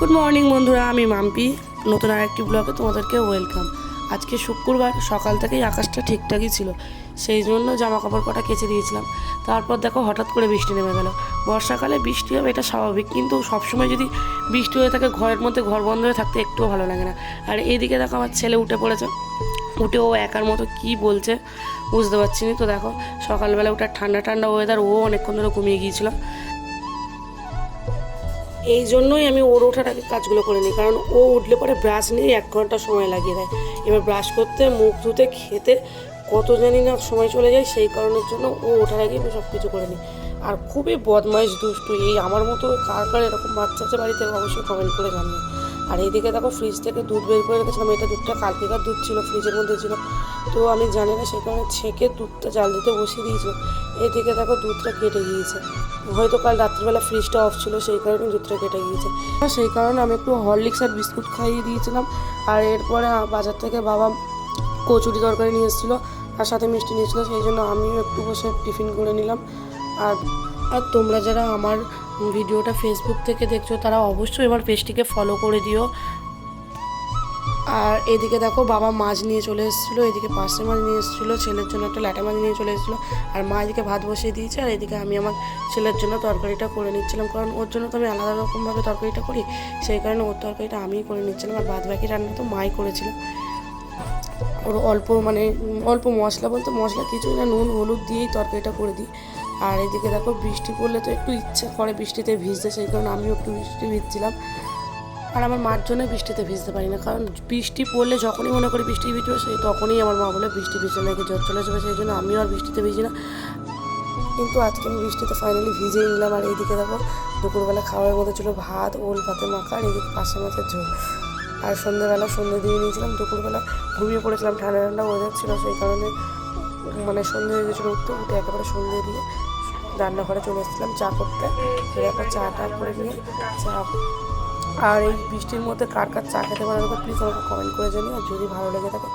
Good morning বন্ধুরা, আমি মাম্পি। নতুন আর একটি ব্লগে তোমাদেরকে ওয়েলকাম আজকে শুক্রবার, সকাল থেকেই আকাশটা ঠিকঠাকই ছিল, সেই জন্য জামা কাপড় কটা কেচে দিয়েছিলাম। তারপর দেখো হঠাৎ করে বৃষ্টি নেমে গেল। বর্ষাকালে বৃষ্টি হবে, এটা স্বাভাবিক, কিন্তু সবসময় যদি বৃষ্টি হয়ে থাকে, ঘরের মধ্যে ঘর বন্ধ হয়ে থাকতে একটুও ভালো লাগে না। আর এদিকে দেখো আমার ছেলে উঠে পড়েছে। উঠে ও একার মতো কি বলছে, বুঝতে পারছি না। তো দেখো, সকালবেলা ওটা ঠান্ডা ঠান্ডা ওয়েদার ও অনেকক্ষণ ধরে ঘুমিয়ে গিয়েছিল। এই জন্যই আমি ওর ওঠার আগে কাজগুলো করে নিই, কারণ ও উঠলে পরে ব্রাশ নিয়ে এক ঘণ্টা সময় লাগিয়ে দেয়। এবার ব্রাশ করতে, মুখ ধুতে, খেতে কত জানি না সময় চলে যায়, সেই কারণের জন্য ও ওঠার আগে আমি সব কিছু করে নিই। আর খুবই বদমাইশ দুষ্টু, এই আমার মতো কার কার এরকম বাচ্চা আছে বাড়িতে, অবশ্যই কমেন্ট করে জানিয়ে আর এইদিকে দেখো ফ্রিজ থেকে দুধ বের করে রেখেছিলাম। এটা দুধটা কালকেকার দুধ ছিল? ফ্রিজের মধ্যে ছিল। তো আমি জানি না সে কারণে ছেঁকে দুধটা জাল দিতে বসিয়ে দিয়েছিল। এদিকে দেখো দুধটা কেটে গিয়েছে। হয়তো কাল রাত্রিবেলা ফ্রিজটা অফ ছিল, সেই কারণে দুধটা কেটে গিয়েছে। সেই কারণে আমি একটু হরলিক্স আর বিস্কুট খাইয়ে দিয়েছিলাম। আর এরপরে বাজার থেকে বাবা কচুরি তরকারি নিয়ে এসেছিল আর সাথে মিষ্টি নিয়েছিলো সেই জন্য আমিও একটু বসে টিফিন করে নিলাম। আর আর তোমরা যারা আমার ভিডিওটা ফেসবুক থেকে দেখছ, তারা অবশ্যই আমার পেজটিকে ফলো করে দিও। আর এদিকে দেখো, বাবা মাছ নিয়ে চলে এসেছিল, এদিকে পার্সে মাছ নিয়ে এসেছিল, ছেলের জন্য একটা ল্যাটা মাছ নিয়ে চলে এসেছিল। আর মা এদিকে ভাত বসিয়ে দিয়েছে, আর এদিকে আমি আমার ছেলের জন্য তরকারিটা করে নিচ্ছিলাম। কারণ ওর জন্য তো আমি আলাদা রকমভাবে তরকারিটা করি, সেই কারণে ওর তরকারিটা আমিই করে নিচ্ছিলাম, আর বাদ বাকি রান্না তো মাই করেছিল। ওর অল্প মানে অল্প মশলা বলতে মশলা কিছুই না, নুন, হলুদ দিয়েই তরকারিটা করে দিই। আর এদিকে দেখো বৃষ্টি পড়লে তো একটু ইচ্ছা করে বৃষ্টিতে ভিজতে, সেই কারণে আমিও একটু বৃষ্টি ভিজছিলাম। আর আমার মার জন্য বৃষ্টিতে ভিজতে পারি না, কারণ বৃষ্টি পড়লে যখনই মনে করি বৃষ্টি ভিজবে, সেই তখনই আমার মা বলে বৃষ্টি ভিজে নাকি জ্বর চলে যাবে, সেই জন্য আমিও আর বৃষ্টিতে ভিজি না। কিন্তু আজকে আমি বৃষ্টিতে ফাইনালি ভিজেই নিলাম, আর এইদিকে দেখো দুপুরবেলা খাওয়ার মধ্যে ছিল ভাত, ওল ভাতে মাখা, আর এদিকে পাশে মাছের ঝোল। আর সন্ধ্যেবেলা সন্ধ্যে দিয়ে নিয়েছিলাম, দুপুরবেলা ঘুমিয়ে পড়েছিলাম, ঠান্ডা ঠান্ডা ওয়েদার ছিল, সেই কারণে মানে সন্ধ্যে হয়ে গেছিল উঠতে, উঠে একেবারে সন্ধ্যে দিয়ে রান্নাঘরে চলে এসেছিলাম চা করতে। ফিরে একবার চা টা করে নিয়ে চা আর এই বৃষ্টির মধ্যে কার কার চা খেতে ভালো প্লিজ আমাকে কমেন্ট করে জানিও। আর যদি ভালো লেগে থাকে,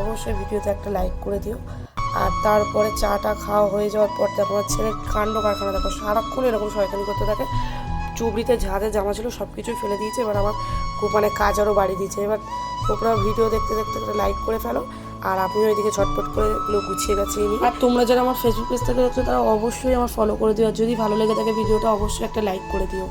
অবশ্যই ভিডিওতে একটা লাইক করে দিও। আর তারপরে চাটা খাওয়া হয়ে যাওয়ার পর আমার ছেলের কাণ্ড কারখানা, দেখো সারাক্ষণ এরকম শয়তানি করতে থাকে। চুবড়িতে ঝাঁতে জামা ছিল সব কিছুই ফেলে দিয়েছে। এবার আমার মানে কাজ আরও বাড়িয়ে দিয়েছে। এবার তোমরা ভিডিও দেখতে দেখতে একটা লাইক করে ফেলো। আর আমিও এদিকে ছটপট করে এগুলো গুছিয়ে গাছিয়ে নিই আর তোমরা যারা আমার ফেসবুক পেজ থেকে দেখছ, তারা অবশ্যই আমার ফলো করে দিও। আর যদি ভালো লেগে থাকে, ভিডিওটা অবশ্যই একটা লাইক করে দিও।